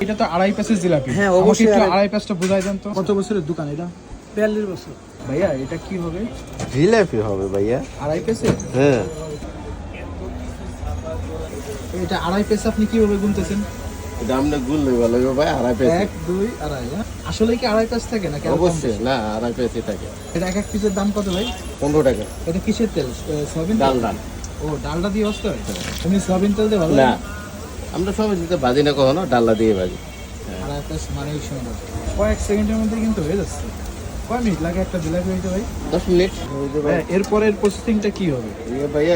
এটা তো আড়াই পেসের জিলাপি। হ্যাঁ, অবশ্যই একটু আড়াই- পেসটা বুঝাই দেন তো। কত বছরের দোকান এটা? বিয়াল্লিশ বছর। ভাইয়া এটা কি হবে? জিলাপি হবে ভাইয়া। আড়াই পেসের হ্যাঁ। এটা আড়াই পেস আপনি কীভাবে গুনতেছেন? এটা আমরা গুললে ভালো হবে ভাই আড়াই পেয়েছি এক দুই আড়াই হ্যাঁ? আসলে কি আড়াই পেস থাকে না কেন অবশ্যই না আড়াই পেয়েছি থাকে। এটা এক এক পিসের দাম কত ভাই? পনেরো টাকা। এটা কিসের তেল? সয়াবিন তেল? ডাল ডাল ও ডালটা দিয়ে আসতে হয়? তুমি সয়াবিন তেল দিয়ে ভালো না। আমরা সবাই দিতে ভাজি না কখনো ডাল্লা দিয়ে ভাজি আড়াই পেস মানে সুন্দর কয়েক সেকেন্ডের মধ্যে কিন্তু হয়ে যাচ্ছে। কয় মিনিট লাগে একটা জিলাপি হইতে ভাই? দশ মিনিট। হ্যাঁ, প্রসেসিংটা কি হবে? ইয়ে ভাইয়া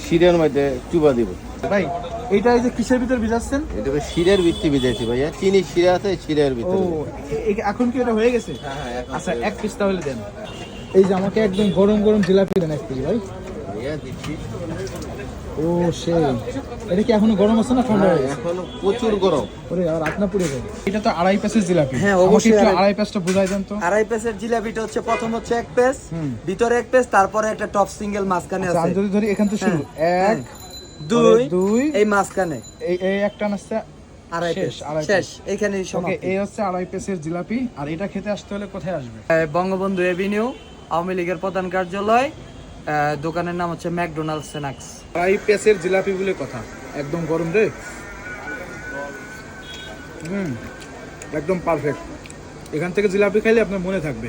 সিরিয়ার মধ্যে চুবা দিব। ভাই এই যে কিসের ভিতর ভিজাচ্ছেন? এটা শিরের ভিত্তি ভিজাইছি ভাইয়া। চিনি শিরা আছে শিরের ও ভিতরে এ- এ- এখন কি এটা হয়ে গেছে? হ্যাঁ, আচ্ছা এক পিস তাহলে দেন। এই যে আমাকে একদম গরম গরম জিলাপি দেন এক পিস ভাই। ভাইয়া দিচ্ছি। ও সেই। এটা কি এখনও গরম আছে না ঠান্ডা হয়ে গেছে এখন প্রচুর গরম। ওরে আর আপনা পুড়ে যাবে এটা তো আড়াই পেসের জিলাপি। হ্যাঁ, অবশ্যই একটু আড়াই- বুঝাই দেন তো। আড়াই পেসের জিলাপিটা হচ্ছে প্রথম হচ্ছে এক পেস ভিতরে এক পেস তারপরে একটা টপ সিঙ্গেল মাঝখানে আচ্ছা, আছে। আমি যদি ধরি এখান থেকে শুরু। এক দুই দুই এই মাঝখানে। এই এই একটা নাস্তা আড়াই পেস আড়াই শেষ এখানেই এই হচ্ছে আড়াই পেসের জিলাপি। আর এটা খেতে আসতে হলে কোথায় আসবে? বঙ্গবন্ধু এভিনিউ আওয়ামী লীগের প্রধান কার্যালয় দোকানের নাম হচ্ছে ম্যাকডোনাল্ড স্ন্যাক্স আড়াই পেসের জিলাপি বলে কথা। একদম গরম রে। হুম, একদম পারফেক্ট এখান থেকে জিলাপি খাইলে আপনার মনে থাকবে।